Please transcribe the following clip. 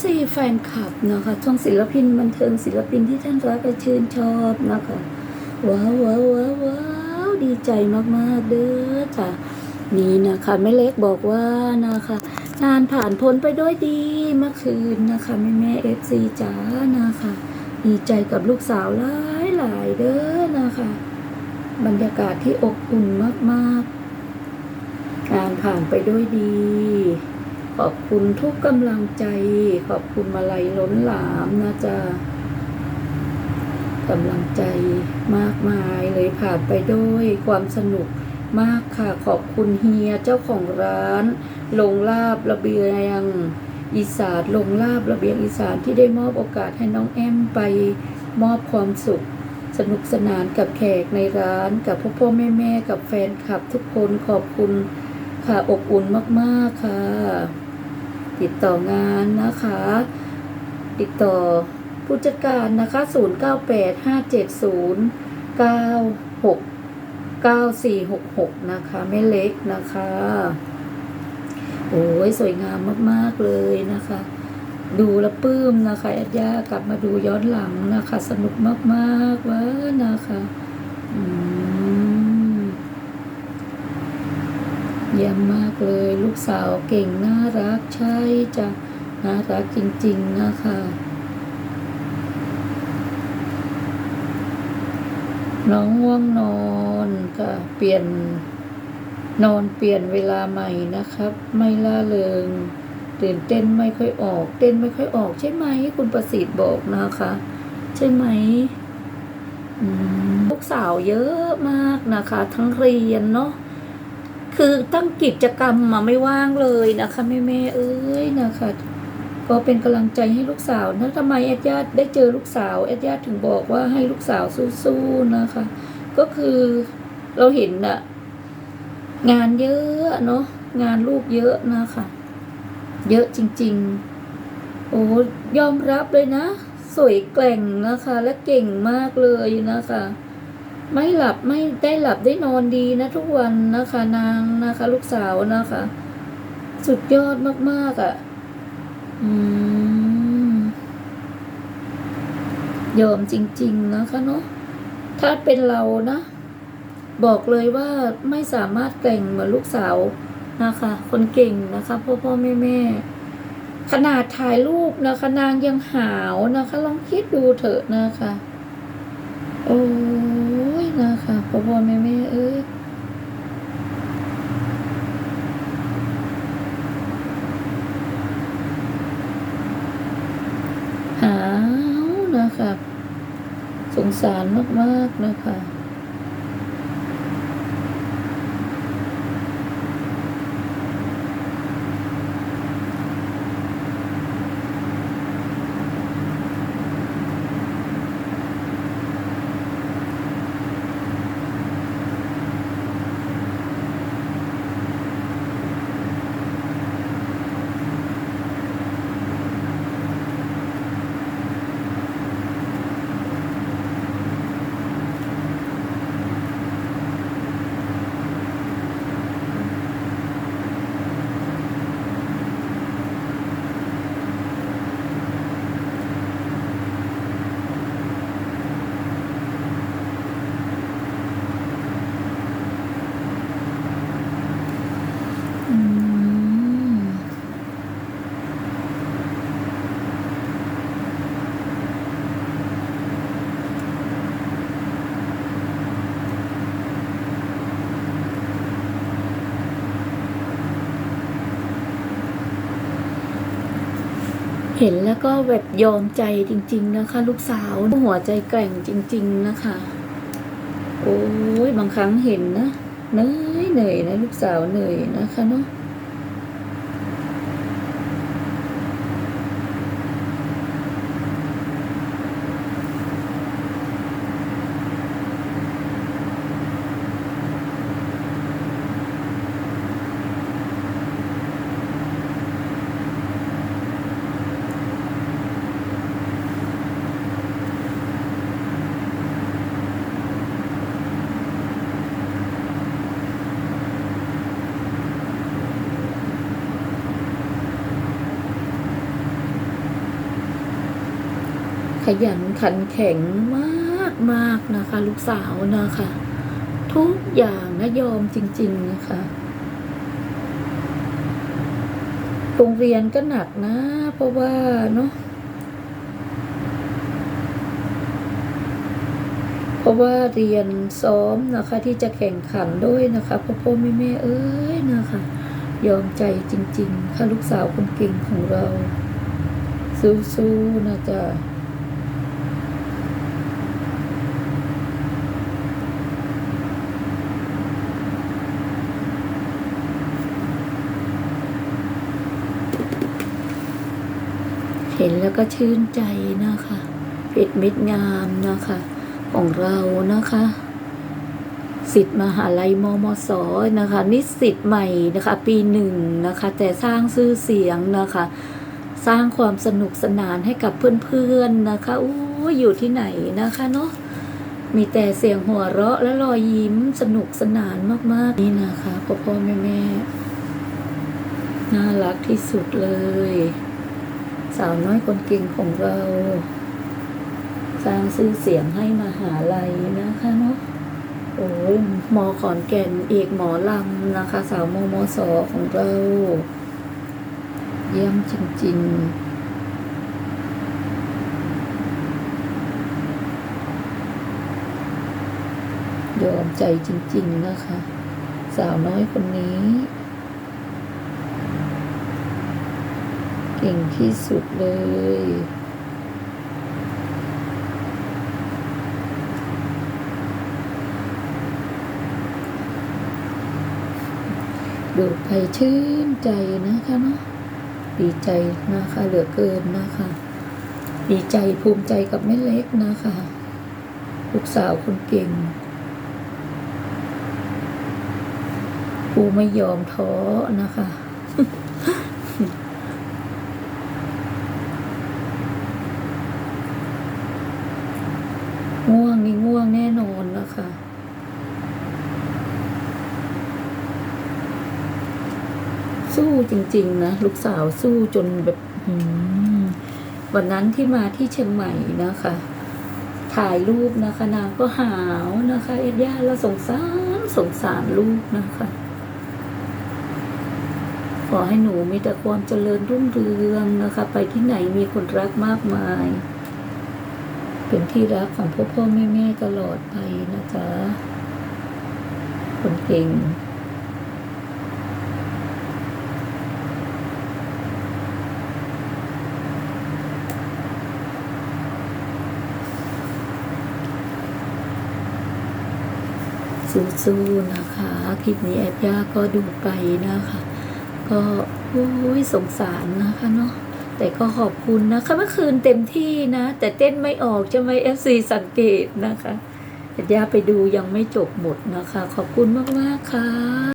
FC แฟนคลับนะคะช่องศิลปินบันเทิงศิลปินที่ท่านรักและชื่นชอบนะคะว้าวว้าวว้าวว้าวดีใจมากๆเด้อจ้ะนี่นะคะแม่เล็กบอกว่านะคะงานผ่านพ้นไปด้วยดีเมื่อคืนนะคะแม่แม่เอฟซีจ๋านะคะ ดีใจกับลูกสาวหลายหลายเด้อนะคะ บรรยากาศที่อบอุ่นมากๆ งานผ่านไปด้วยดี ขอบคุณทุกกำลังใจ ขอบคุณมาลัยล้นหลามนะจ๊ะกำลังใจมากมายเลยผ่านไปด้วยความสนุกมากค่ะขอบคุณเฮียเจ้าของร้าน ลงลาบระเบียง อีสานลงลาบระเบียงอีสานที่ได้มอบโอกาสให้น้องแอมไปมอบความสุข สนุกสนานกับแขกในร้าน กับพ่อพ่อแม่แม่กับแฟนคลับทุกคนขอบคุณค่ะอบอุ่นมาก ๆ ค่ะ ติดต่องานนะคะ ติดต่อผู้จัดการนะคะ 0 9 8 5 7 0 9 6 9 4 6 6 นะคะไม่เล็กนะคะ โอ้ยสวยงามมาก ๆ เลยนะคะ ดูแลวปื้มนะคะอดยากลับมาดูย้อนหลังนะคะ สนุกมาก ๆว่านะคะ อืม เยี่ยมมากเลย ลูกสาวเก่งน่ารักใช่จ้ะน่ารักจริง ๆ นะคะ น้องง่วงนอนค่ะเปลี่ยนนอนเปลี่ยนเวลาใหม่นะครับ ไม่ล่าเริงตื่นเต้นไม่ค่อยออก เต้นไม่ค่อยออกใช่ไหม คุณประสิทธิ์บอกนะคะ ใช่ไหมอืมลูกสาวเยอะมากนะคะ ทั้งเรียนเนาะ คือตั้งกิจกรรมมาไม่ว่างเลยนะคะแม่แม่เอ้ยนะคะ ก็เป็นกำลังใจให้ลูกสาวนะทำไมแอดญาติได้เจอลูกสาวแอดญาติถึงบอกว่าให้ลูกสาวสู้ๆนะคะ ก็คือเราเห็นอะงานเยอะเนาะงานลูกเยอะนะคะ เยอะจริง ๆ โอ้ยอมรับเลยนะ สวยแกร่งนะคะ และเก่งมากเลยนะคะ ไม่หลับไม่ได้หลับได้นอนดีนะทุกวันนะคะนางนะคะ ลูกสาวนะคะ สุดยอดมากๆอะ่ะ อืมยอมจริง ๆ นะคะเนาะถ้าเป็นเรานะ บอกเลยว่าไม่สามารถเก่งเหมือนลูกสาวนะคะ คนเก่งนะคะ พ่อพ่อแม่แม่ขนาดถ่ายรูปนะคะ นางยังหาวนะคะ ลองคิดดูเถอะนะคะโอ้ยนะคะ พ่อพ่อแม่แม่เอ้ยหาวนะคะสงสารมาก ๆ นะคะ เห็นแล้วก็แบบยอมใจจริง ๆ นะคะ ลูกสาวหัวใจแกร่งจริง ๆ นะคะ โอ้ยบางครั้งเห็นนะเหนื่อยเหนื่อยนะลูกสาวเหนื่อยนะคะเนาะ ขยันขันแข็งมากมากนะคะ ลูกสาวนะคะ ทุกอย่างนะยอมจริง ๆ นะคะโรงเรียนก็หนักนะ เพราะว่าเนาะเพราะว่าเรียนซ้อมนะคะ ที่จะแข่งขันด้วยนะคะพ่อพ่อแม่แม่เอ้ยนะคะ ยอมใจจริง ๆ ค่ะลูกสาวคนเก่งของเรา สู้ๆนะจ๊ะ เห็นแล้วก็ชื่นใจนะคะเพชรเม็ดงามนะคะ ของเรานะคะสิทธิ์มหาลัยมมสนะคะ นิสิตใหม่นะคะ ปีหนึ่งนะคะ แต่สร้างชื่อเสียงนะคะ สร้างความสนุกสนานให้กับเพื่อนๆนะคะอู้อยู่ที่ไหนนะคะเนาะมีแต่เสียงหัวเราะและรอยยิ้มสนุกสนานมากๆนี่นะคะพ่อพ่อแม่แม่น่ารักที่สุดเลย สาวน้อยคนเก่งของเรา สร้างชื่อเสียงให้มหาลัยนะคะเนาะโอ้ยมอขอนแก่นเอกหมอลำนะคะ สาวมมสของเรา เยี่ยมจริง ๆยอมใจจริง ๆ นะคะ สาวน้อยคนนี้ เก่งที่สุดเลย ดูไปชื่นใจนะคะเนาะดีใจนะคะเหลือเกินนะคะ ดีใจภูมิใจกับแม่เล็กนะคะลูกสาวคนเก่งผู้ไม่ยอมท้อนะคะ ง่ วงแน่นอนนะคะสู้จริง ๆ นะ ลูกสาวสู้จนแบบหืมวันนั้นที่มาที่เชียงใหม่นะคะ ถ่ายรูปนะคะนางก็หาวนะคะเอ็ดย่าแล้วสงสารสงสารลูกนะคะ ขอให้หนูมีแต่ความเจริญรุ่งเรืองนะคะ ไปที่ไหนมีคนรักมากมาย เป็นที่รักของพ่อพ่อแม่แม่ตลอดไปนะจ๊ะ คนเก่ง สู้ๆนะคะ คลิปนี้แอบย่าก็ดูไปนะคะ ก็โอ้ยสงสารนะคะเนาะ แต่ก็ขอบคุณนะคะเมื่อคืนเต็มที่นะ แต่เต้นไม่ออกใช่ไหม FC สังเกตนะคะแต่ย่าไปดูยังไม่จบหมดนะคะ ขอบคุณมาก ๆ ค่ะ